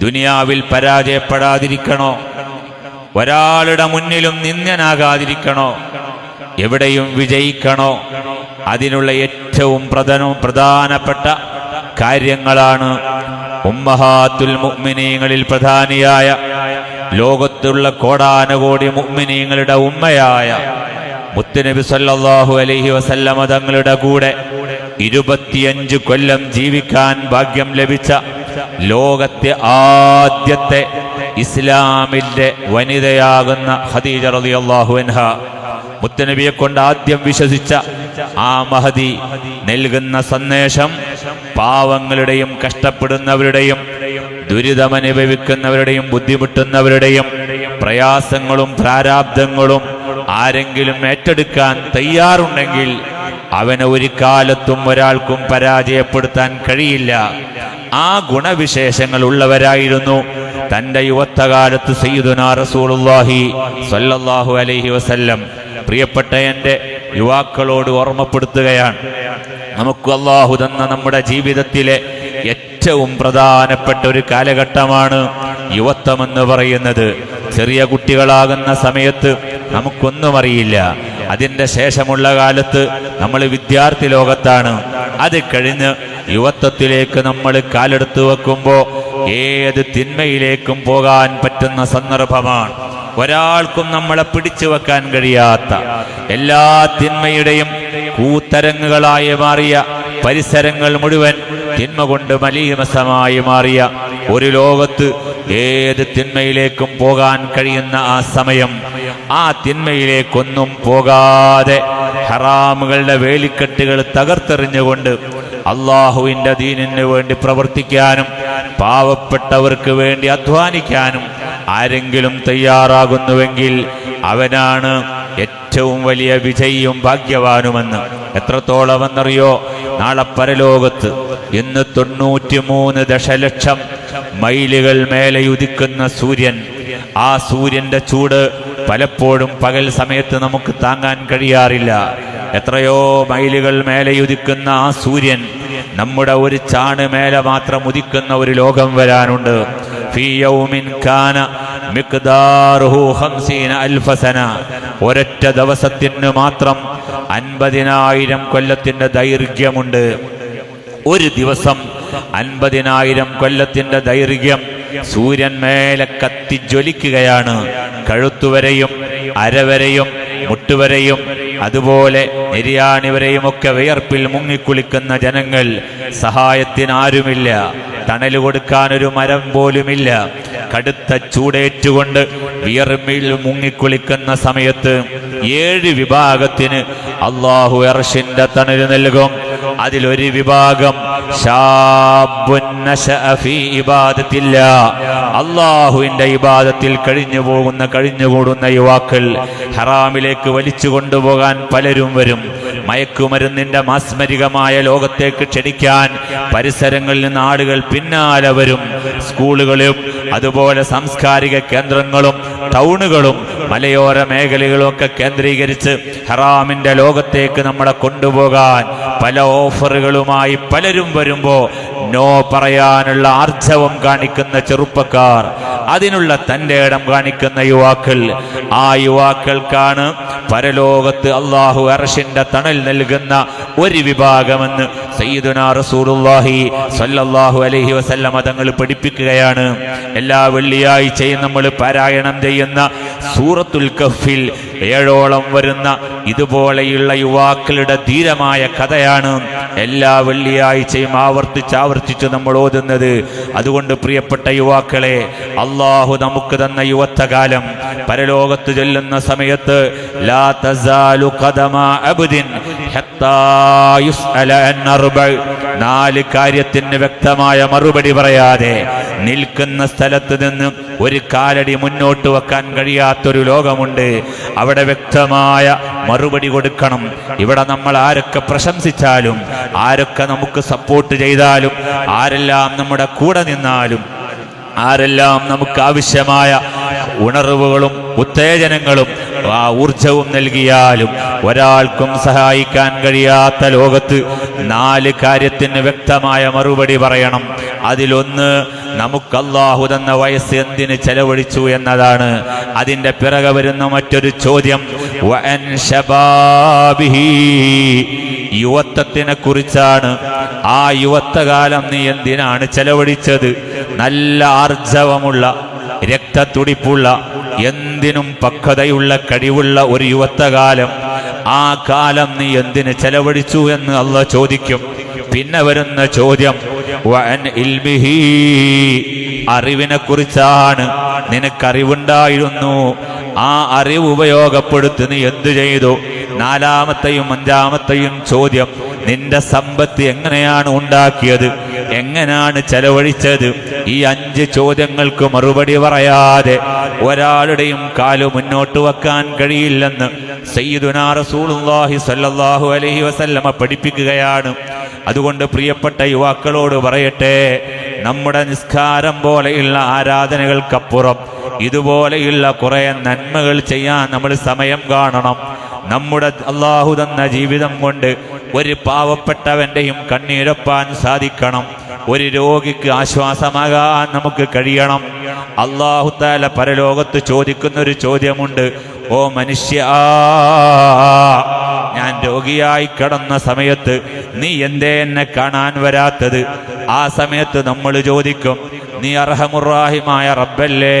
ദുനിയാവിൽ പരാജയപ്പെടാതിരിക്കണോ? ഒരാളുടെ മുന്നിലും നിന്ദനാകാതിരിക്കണോ എവിടെയും വിജയിക്കണോ? അതിനുള്ള ഏറ്റവും പ്രധാന പ്രധാനപ്പെട്ട കാര്യങ്ങളാണ് ഉമ്മഹാത്തുൽ മുഗ്മിനീങ്ങളിൽ പ്രധാനിയായ ലോകത്തുള്ള കോടാനകോടി മുഗ്മിനീങ്ങളുടെ ഉമ്മയായ മുത്തുനബി സല്ലാഹു അലഹി വസല്ലമ തങ്ങളുടെ കൂടെ ഇരുപത്തിയഞ്ച് കൊല്ലം ജീവിക്കാൻ ഭാഗ്യം ലഭിച്ച ലോകത്തെ ആദ്യത്തെ ഇസ്ലാമിന്റെ വനിതയാകുന്ന ഖദീജ റളിയല്ലാഹു അൻഹ മുത്തനബിയെ കൊണ്ട് ആദ്യം വിശ്വസിച്ച ആ മഹദി നൽകുന്ന സന്ദേശം പാവങ്ങളുടെയും കഷ്ടപ്പെടുന്നവരുടെയും ദുരിതമനുഭവിക്കുന്നവരുടെയും ബുദ്ധിമുട്ടുന്നവരുടെയും പ്രയാസങ്ങളും പ്രാരാബ്ദങ്ങളും ആരെങ്കിലും ഏറ്റെടുക്കാൻ തയ്യാറുണ്ടെങ്കിൽ അവനെ ഒരു കാലത്തും ഒരാൾക്കും പരാജയപ്പെടുത്താൻ കഴിയില്ല. ആ ഗുണവിശേഷങ്ങൾ ഉള്ളവരായിരുന്നു തന്റെ യുവത്വകാലത്ത് സയ്യിദുനാ റസൂലുള്ളാഹി സ്വല്ലല്ലാഹു അലൈഹി വസല്ലം പ്രിയപ്പെട്ട എന്റെ യുവാക്കളോട് ഓർമ്മപ്പെടുത്തുകയാണ്. നമുക്ക് അള്ളാഹു തന്ന നമ്മുടെ ജീവിതത്തിലെ ഏറ്റവും പ്രധാനപ്പെട്ട ഒരു കാലഘട്ടമാണ് യുവത്വം എന്ന് പറയുന്നത്. ചെറിയ കുട്ടികളാകുന്ന സമയത്ത് നമുക്കൊന്നും അറിയില്ല. അതിന്റെ ശേഷമുള്ള കാലത്ത് നമ്മൾ വിദ്യാർത്ഥി ലോകത്താണ്. അത് കഴിഞ്ഞ് യുവത്വത്തിലേക്ക് നമ്മൾ കാലെടുത്ത് വെക്കുമ്പോൾ ഏത് തിന്മയിലേക്കും പോകാൻ പറ്റുന്ന സന്ദർഭമാണ്. ഒരാൾക്കും നമ്മളെ പിടിച്ചു വെക്കാൻ കഴിയാത്ത എല്ലാ തിന്മയുടെയും കൂത്തരങ്ങുകളായി മാറിയ പരിസരങ്ങൾ മുഴുവൻ തിന്മ കൊണ്ട് മലീമസമായി മാറിയ ഒരു ലോകത്ത് ഏത് തിന്മയിലേക്കും പോകാൻ കഴിയുന്ന ആ സമയം ആ തിന്മയിലേക്കൊന്നും പോകാതെ ഹറാമുകളുടെ വേലിക്കെട്ടുകൾ തകർത്തെറിഞ്ഞുകൊണ്ട് അള്ളാഹുവിന്റെ ദീനിന് വേണ്ടി പ്രവർത്തിക്കാനും പാവപ്പെട്ടവർക്ക് വേണ്ടി അധ്വാനിക്കാനും ആരെങ്കിലും തയ്യാറാകുന്നുവെങ്കിൽ അവനാണ് ഏറ്റവും വലിയ വിജയിയും ഭാഗ്യവാനുമെന്ന്. എത്രത്തോളം എന്നറിയോ നാളെ പരലോകത്ത് ഇന്ന് തൊണ്ണൂറ്റിമൂന്ന് ദശലക്ഷം മൈലുകൾ മേലെയുദിക്കുന്ന സൂര്യൻ. ആ സൂര്യന്റെ ചൂട് പലപ്പോഴും പകൽ സമയത്ത് നമുക്ക് താങ്ങാൻ കഴിയാറില്ല. എത്രയോ മൈലുകൾ മേലെ ഉദിക്കുന്ന ആ സൂര്യൻ നമ്മുടെ ഒരു ചാണ് മേലെ മാത്രം ഉദിക്കുന്ന ഒരു ലോകം വരാനുണ്ട്. ഒരൊറ്റ ദിവസത്തിന് മാത്രം അൻപതിനായിരം കൊല്ലത്തിന്റെ ദൈർഘ്യമുണ്ട്. ഒരു ദിവസം അൻപതിനായിരം കൊല്ലത്തിന്റെ ദൈർഘ്യം സൂര്യൻ മേലെ കത്തിജ്വലിക്കുകയാണ്. കഴുത്തുവരെയും അരവരെയും മുട്ടുവരെയും അതുപോലെ നിര്യാണിവരെയുമൊക്കെ വിയർപ്പിൽ മുങ്ങിക്കുളിക്കുന്ന ജനങ്ങൾ സഹായത്തിന് തണൽ കൊടുക്കാൻ ഒരു മരം പോലുമില്ല. കടുത്ത ചൂടേറ്റുകൊണ്ട് വിയർമിൽ മുങ്ങിക്കുളിക്കുന്ന സമയത്ത് ഏഴ് വിഭാഗത്തിന് അള്ളാഹു എർഷിന്റെ തണൽ നൽകും. അതിലൊരു വിഭാഗം അള്ളാഹുവിന്റെ ഇബാദത്തിൽ കഴിഞ്ഞു പോകുന്ന കഴിഞ്ഞുകൂടുന്ന യുവാക്കൾ ഹറാമിലേക്ക് വലിച്ചു കൊണ്ടുപോകാൻ പലരും വരും. മയക്കുമരുന്നിന്റെ മാസ്മരികമായ ലോകത്തേക്ക് ക്ഷണിക്കാൻ പരിസരങ്ങളിൽ നിന്ന് ആളുകൾ പിന്നാലെ വരും. സ്കൂളുകളും അതുപോലെ സാംസ്കാരിക കേന്ദ്രങ്ങളും ടൗണുകളും മലയോര മേഖലകളൊക്കെ കേന്ദ്രീകരിച്ച് ഹറാമിന്റെ ലോകത്തേക്ക് നമ്മളെ കൊണ്ടുപോകാൻ പല ഓഫറുകളുമായി പലരും വരുമ്പോ നോ പറയാനുള്ള ആർജവം കാണിക്കുന്ന ചെറുപ്പക്കാർ അതിനുള്ള തന്റെ ഇടം കാണിക്കുന്ന യുവാക്കൾ. ആ യുവാക്കൾക്കാണ് പരലോകത്ത് അള്ളാഹു അറഷിന്റെ തണൽ നൽകുന്ന ഒരു വിഭാഗമെന്ന് സയ്യിദുനാ റസൂലുള്ളാഹി സ്വല്ലല്ലാഹു അലൈഹി വസല്ലമ തങ്ങൾ പഠിപ്പിക്കുകയാണ്. എല്ലാ വെള്ളിയാഴ്ചയും നമ്മൾ പാരായണം ചെയ്യുന്ന സൂറത്തുൽ കഫിൽ ഏഴോളം വരുന്ന ഇതുപോലെയുള്ള യുവാക്കളുടെ ധീരമായ കഥയാണ് എല്ലാ വെള്ളിയാഴ്ചയും ആവർത്തിച്ച് ആവർത്തിച്ച് നമ്മൾ ഓതുന്നത്. അതുകൊണ്ട് പ്രിയപ്പെട്ട യുവാക്കളെ അള്ളാഹു നമുക്ക് തന്ന യുവത്വകാലം പരലോകത്ത് ചെല്ലുന്ന സമയത്ത് ലാ തസാലു നാല് കാര്യത്തിന് വ്യക്തമായ മറുപടി പറയാതെ നിൽക്കുന്ന സ്ഥലത്ത് നിന്ന് ഒരു കാലടി മുന്നോട്ട് വെക്കാൻ കഴിയാത്തൊരു ലോകമുണ്ട്. അവിടെ വ്യക്തമായ മറുപടി കൊടുക്കണം. ഇവിടെ നമ്മൾ ആരൊക്കെ പ്രശംസിച്ചാലും ആരൊക്കെ നമുക്ക് സപ്പോർട്ട് ചെയ്താലും ആരെല്ലാം നമ്മുടെ കൂടെ നിന്നാലും ആരെല്ലാം നമുക്ക് ആവശ്യമായ ഉണർവുകളും ഉത്തേജനങ്ങളും ആ ഊർജവും നൽകിയാലും ഒരാൾക്കും സഹായിക്കാൻ കഴിയാത്ത ലോകത്ത് നാല് കാര്യത്തിന് വ്യക്തമായ മറുപടി പറയണം. അതിലൊന്ന് നമുക്ക് അള്ളാഹു തന്ന വയസ്സ് എന്തിന് ചെലവഴിച്ചു എന്നതാണ്. അതിന്റെ പിറകെ വരുന്ന മറ്റൊരു ചോദ്യം. യുവത്വത്തിനെ കുറിച്ചാണ്. ആ യുവത്വകാലം നീ എന്തിനാണ് ചെലവഴിച്ചത്? നല്ല ആർജവമുള്ള രക്തത്തുടിപ്പുള്ള എന്തിനും പക്വതയുള്ള കഴിവുള്ള ഒരു യുവത്വകാലം. ആ കാലം നീ എന്തിന് ചെലവഴിച്ചു എന്ന് അല്ല ചോദിക്കും. പിന്നെ വരുന്ന ചോദ്യം. അറിവിനെ കുറിച്ചാണ് നിനക്കറിവുണ്ടായിരുന്നു. ആ അറിവ് ഉപയോഗപ്പെടുത്തി നീ എന്തു ചെയ്തു? നാലാമത്തെയും അഞ്ചാമത്തെയും ചോദ്യം നിന്റെ സമ്പത്ത് എങ്ങനെയാണ് ഉണ്ടാക്കിയത്? എങ്ങനെയാണ് ചെലവഴിച്ചത്? ഈ അഞ്ച് ചോദ്യങ്ങൾക്ക് മറുപടി പറയാതെ ഒരാളുടെയും കാലു മുന്നോട്ട് വെക്കാൻ കഴിയില്ലെന്ന് സയ്യിദുനാ റസൂലുള്ളാഹി സ്വല്ലല്ലാഹു അലൈഹി വസല്ലമ പഠിപ്പിക്കുകയാണ്. അതുകൊണ്ട് പ്രിയപ്പെട്ട യുവാക്കളോട് പറയട്ടെ നമ്മുടെ നിസ്കാരം പോലെയുള്ള ആരാധനകൾക്കപ്പുറം ഇതുപോലെയുള്ള കുറെ നന്മകൾ ചെയ്യാൻ നമ്മൾ സമയം കാണണം. നമ്മുടെ അള്ളാഹു തന്ന ജീവിതം കൊണ്ട് ഒരു പാവപ്പെട്ടവന്റെയും കണ്ണീരൊപ്പാൻ സാധിക്കണം. ഒരു രോഗിക്ക് ആശ്വാസമാകാൻ നമുക്ക് കഴിയണം. അള്ളാഹുത്താല പരലോകത്ത് ചോദിക്കുന്ന ഒരു ചോദ്യമുണ്ട്. ഓ മനുഷ്യ ഞാൻ രോഗിയായി കിടന്ന സമയത്ത് നീ എന്തേ എന്നെ കാണാൻ വരാത്തത്? ആ സമയത്ത് നമ്മൾ ചോദിക്കും നീ അർഹമുറാഹിമായ റബ്ബല്ലേ?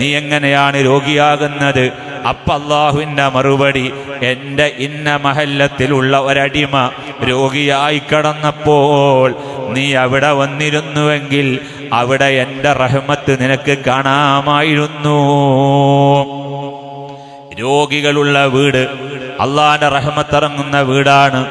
നീ എങ്ങനെയാണ് രോഗിയാകുന്നത്? അപ്പ അള്ളാഹുവിന്റെ മറുപടി എന്റെ ഇന്ന മഹല്ലത്തിലുള്ള ഒരടിമ രോഗിയായി കടന്നപ്പോൾ നീ അവിടെ വന്നിരുന്നുവെങ്കിൽ അവിടെ എന്റെ റഹ്മത്ത് നിനക്ക് കാണാമായിരുന്നു. രോഗികളുള്ള വീട് അള്ളാന്റെ റഹ്മത്തിറങ്ങുന്ന വീടാണ്.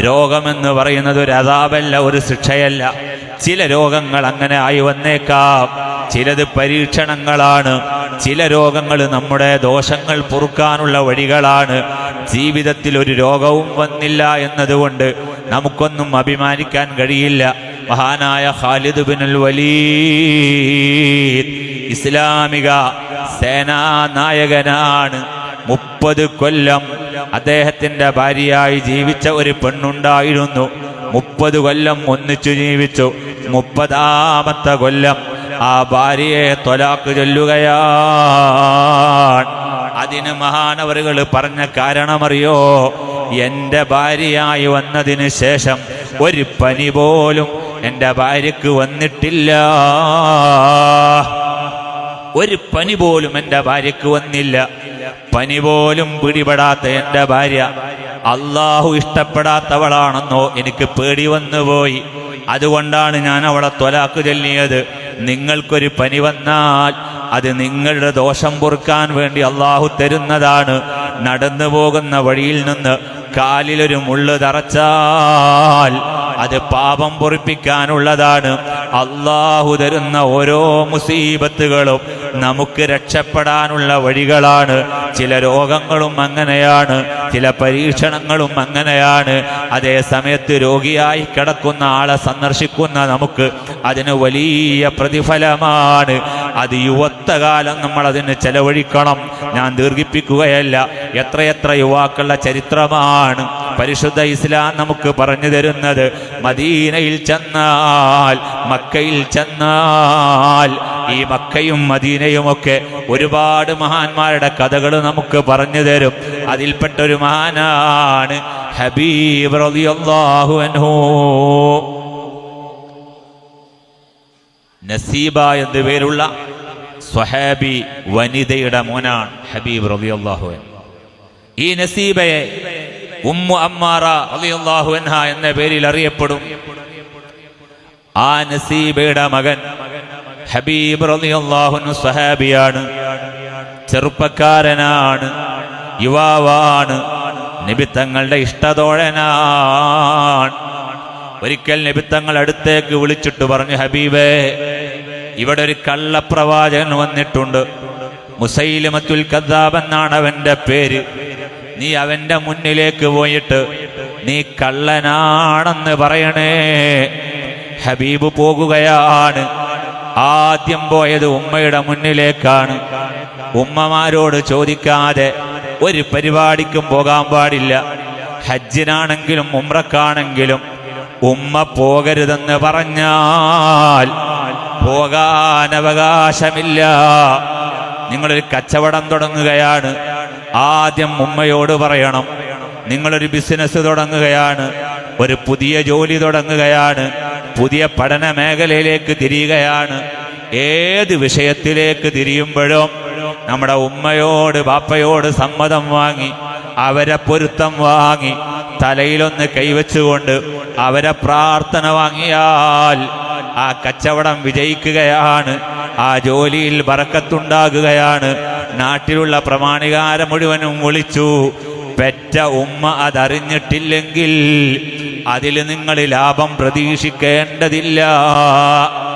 രോഗമെന്ന് പറയുന്നത് ഒരു അതാപല്ല ഒരു ശിക്ഷയല്ല. ചില രോഗങ്ങൾ അങ്ങനെ ആയി വന്നേക്കാം. ചിലത് പരീക്ഷണങ്ങളാണ്. ചില രോഗങ്ങൾ നമ്മുടെ ദോഷങ്ങൾ പൊറുക്കാനുള്ള വഴികളാണ്. ജീവിതത്തിൽ ഒരു രോഗവും വന്നില്ല എന്നതുകൊണ്ട് നമുക്കൊന്നും അഭിമാനിക്കാൻ കഴിയില്ല. മഹാനായ ഖാലിദ് ബിനുൽ വലീദ് ഇസ്ലാമിക സേനാനായകനാണ്. മുപ്പത് കൊല്ലം അദ്ദേഹത്തിന്റെ ഭാര്യയായി ജീവിച്ച ഒരു പെണ്ണുണ്ടായിരുന്നു. മുപ്പത് കൊല്ലം ഒന്നിച്ചു ജീവിച്ചു. മുപ്പതാമത്തെ കൊല്ലം ആ ഭാര്യയെ തൊലാക്ക് ചൊല്ലുകയാണ്. അതിന് മഹാനവറുകൾ പറഞ്ഞ കാരണമറിയോ? എന്റെ ഭാര്യയായി വന്നതിന് ശേഷം ഒരു പനി പോലും എന്റെ ഭാര്യക്ക് വന്നിട്ടില്ല. ഒരു പനി പോലും എന്റെ ഭാര്യക്ക് വന്നില്ല. പനി പോലും പിടിപെടാത്ത എന്റെ ഭാര്യ അള്ളാഹു ഇഷ്ടപ്പെടാത്തവളാണെന്നോ എനിക്ക് പേടി വന്നുപോയി. അതുകൊണ്ടാണ് ഞാൻ അവളെ തൊലാക്ക് ചൊല്ലിയത്. നിങ്ങൾക്കൊരു പനി വന്നാൽ അത് നിങ്ങളുടെ ദോഷം പൊറുക്കാൻ വേണ്ടി അള്ളാഹു തരുന്നതാണ്. നടന്നു പോകുന്ന വഴിയിൽ നിന്ന് കാലിലൊരു മുള്ളു തറച്ചാൽ അത് പാപം പൊറിപ്പിക്കാനുള്ളതാണ്. അള്ളാഹു തരുന്ന ഓരോ മുസീബത്തുകളും നമുക്ക് രക്ഷപ്പെടാനുള്ള വഴികളാണ്. ചില രോഗങ്ങളും അങ്ങനെയാണ് ചില പരീക്ഷണങ്ങളും അങ്ങനെയാണ്. അതേ സമയത്ത് രോഗിയായി കിടക്കുന്ന ആളെ സന്ദർശിക്കുന്ന നമുക്ക് അതിന് വലിയ പ്രതിഫലമാണ്. അത് യുവത്വകാലം നമ്മൾ അതിന് ചെലവഴിക്കണം. ഞാൻ ദീർഘിപ്പിക്കുകയല്ല. എത്രയെത്ര യുവാക്കളുടെ ചരിത്രമാണ് പരിശുദ്ധ ഇസ്ലാം നമുക്ക് പറഞ്ഞു തരുന്നത്. മദീനയിൽ ചെന്നാൽ മക്കയിൽ ചെന്നാൽ ഈ മക്കയും മദീനയുമൊക്കെ ഒരുപാട് മഹാന്മാരുടെ കഥകൾ നമുക്ക് പറഞ്ഞു തരും. അതിൽപ്പെട്ട ഒരു മഹാനാണ് ഹബീബ് റളിയല്ലാഹു അൻഹു. നസീബ എന്നു പേരുള്ള സ്വഹാബി വനിതയുടെ മോനാണ് ഹബീബ് അൻഹു. ഈ നസീബയെ ഉമ്മു അമ്മാറ അൻഹ എന്ന പേരിൽ അറിയപ്പെടും. ആ നസീബയുടെ മകൻ ഹബീബ് റളിയല്ലാഹു അൻഹു സ്വഹാബിയാണ്. ചെറുപ്പക്കാരനാണ് യുവാവാണ് നിബിത്തങ്ങളുടെ ഇഷ്ടതോഴനാണ്. ഒരിക്കൽ നിബിത്തങ്ങൾ അടുത്തേക്ക് വിളിച്ചിട്ട് പറഞ്ഞു ഹബീബേ ഇവിടെ ഒരു കള്ളപ്രവാചകൻ വന്നിട്ടുണ്ട്. മുസൈലിമത്തുൽ കദാബ് എന്നാണ് അവന്റെ പേര്. നീ അവന്റെ മുന്നിലേക്ക് പോയിട്ട് നീ കള്ളനാണെന്ന് പറയണേ. ഹബീബ് പോകുകയാണ്. ആദ്യം പോയത് ഉമ്മയുടെ മുന്നിലേക്കാണ്. ഉമ്മമാരോട് ചോദിക്കാതെ ഒരു പരിപാടിക്കും പോകാൻ പാടില്ല. ഹജ്ജിനാണെങ്കിലും ഉമ്രക്കാണെങ്കിലും ഉമ്മ പോകരുതെന്ന് പറഞ്ഞാൽ പോകാൻ അവകാശമില്ല നിങ്ങളൊരു കച്ചവടം തുടങ്ങുകയാണ്. ആദ്യം ഉമ്മയോട് പറയണം. നിങ്ങളൊരു ബിസിനസ് തുടങ്ങുകയാണ്. ഒരു പുതിയ ജോലി തുടങ്ങുകയാണ്. പുതിയ പഠന മേഖലയിലേക്ക് തിരിയുകയാണ്. ഏത് വിഷയത്തിലേക്ക് തിരിയുമ്പോഴും നമ്മുടെ ഉമ്മയോട് ബാപ്പയോട് സമ്മതം വാങ്ങി അവരെ പൊരുത്തം വാങ്ങി തലയിലൊന്ന് കൈവച്ചുകൊണ്ട് അവരെ പ്രാർത്ഥന വാങ്ങിയാൽ ആ കച്ചവടം വിജയിക്കുകയാണ്. ആ ജോലിയിൽ വറക്കത്തുണ്ടാകുകയാണ് നാട്ടിലുള്ള പ്രമാണികാരം മുഴുവനും വിളിച്ചു പെറ്റ ഉമ്മ അതറിഞ്ഞിട്ടില്ലെങ്കിൽ അതിൽ നിങ്ങൾ ലാഭം പ്രതീക്ഷിക്കേണ്ടതില്ല.